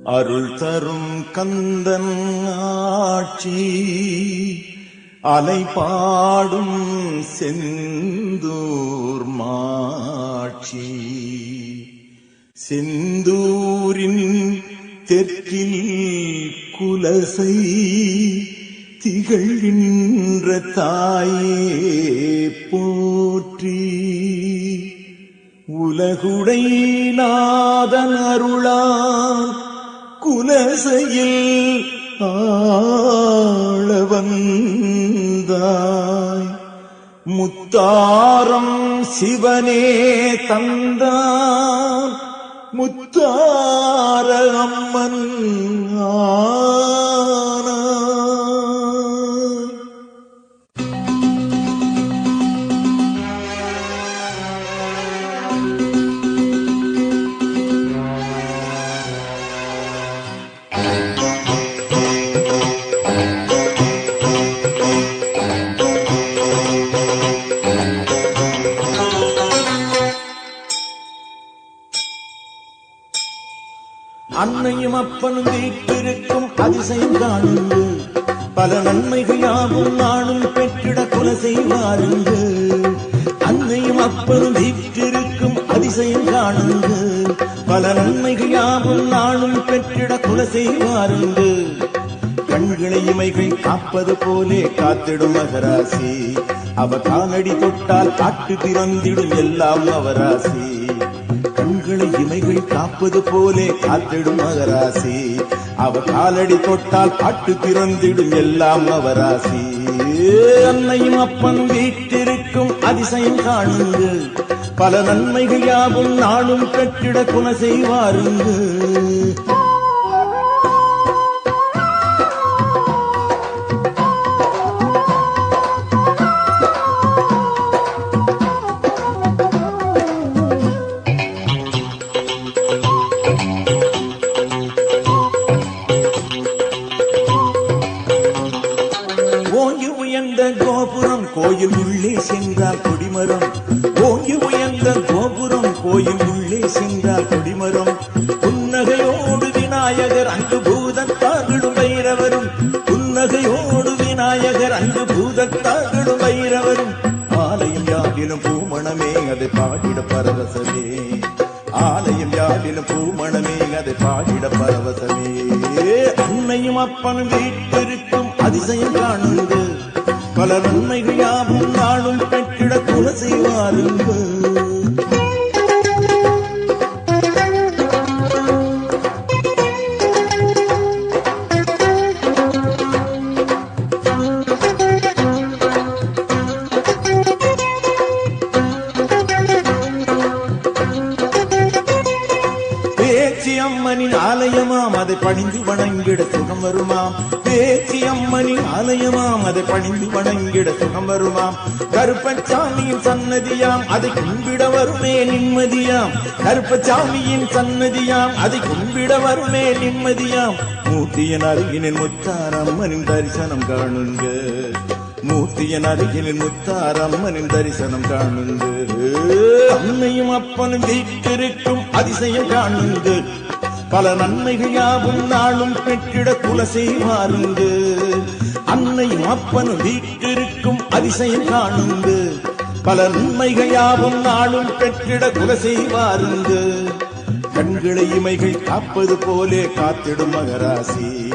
அருள் தரும் கந்தன் ஆட்சி அலை பாடும் செந்தூர் மாட்சி. செந்தூரின் தெற்கில் குலசை திகழ்கின்ற தாயே போற்றி. உலகுடை நாதன் அருளான் குலசையில் ஆள வந்தாய். முத்தாரம் சிவனே தந்தான். முத்தார அம்மன் ஆனாய் அன்னையும் அப்பனும் வீட்டிருக்கும் அதிசயம் காணுங்கள் பல நன்மைகள் யாவும் நாளும் பெற்றிட கொலை செய்வாருங்கள் அன்னையும் அப்பனும் வீட்டிருக்கும் அதிசயம் காணுங்கள் பல நன்மைகள் யாவும் நாளும் பெற்றிட கொலை செய்வாருங்கள் கண்களை இமைகள் காப்பது போலே காத்திடும் மகராசி. அவ காலடி தொட்டால் காட்டு திறந்திடும் எல்லாம் அவராசி. கண்களை இமைகள் காப்பது போலே காத்திடும் மகராசி. அவ காலடி தொட்டால் பாட்டு திறந்திடும் எல்லாம் அவராசி. அன்னையும் அப்பன் வீட்டிருக்கும் அதிசயம் காணுங்கு. பல நன்மைகள் யாவும் நாளும் கட்டிட குண செய்வாருங்கு. புன்னகையோடு விநாயகர் அங்கு பூதத்தார்களும் வைரவரும் ஆலயம் யாவிலும் பூமணமே அதை பாடிட பரவசமே. ஆலயம் யாவிலும் பூமணமே அதை பாடிட பரவசமே. அன்னையும் அப்பனும் வீட்டிருக்கும் அதிசயம் காணுங்கள் பல நன்மைகள் யாவும் நாளும் பெற்றிட குல செய்வாருங்கள் பேச்சி அம்மனின் ஆலயமாம் அதை பணிந்து வணங்கிட சுகம் வருமாம். பேச்சி அம்மனின் ஆலயமாம் அதை பணிந்து வணங்கிட சுகம் வருமாம். கருப்பச்சாமியின் சன்னதியாம் அதை கும்பிட வருமே நிம்மதியாம். கருப்பச்சாமியின் சன்னதியாம் அதை கும்பிட வருமே நிம்மதியாம். மூர்த்தியின் அருகினில் முத்தார் அம்மனின் தரிசனம் காணுங்க மூர்த்தியின் அருகினில் முத்தார் அம்மனின் தரிசனம் காணுந்து அன்னையும் அப்பனும் வீட்டிருக்கும் அதிசயம் காணுந்து பல நன்மைகள் யாவும் நாளும் பெற்றிட குலசை மாறுந்து அன்னையும் அப்பனும் வீட்டிருக்கும் அதிசயம் காணுந்து பல நன்மைகள் யாவும் நாளும் பெற்றிட குலசை மாறுந்து கண்களை இமைகள் காப்பது போலே காத்திடும் மகராசி.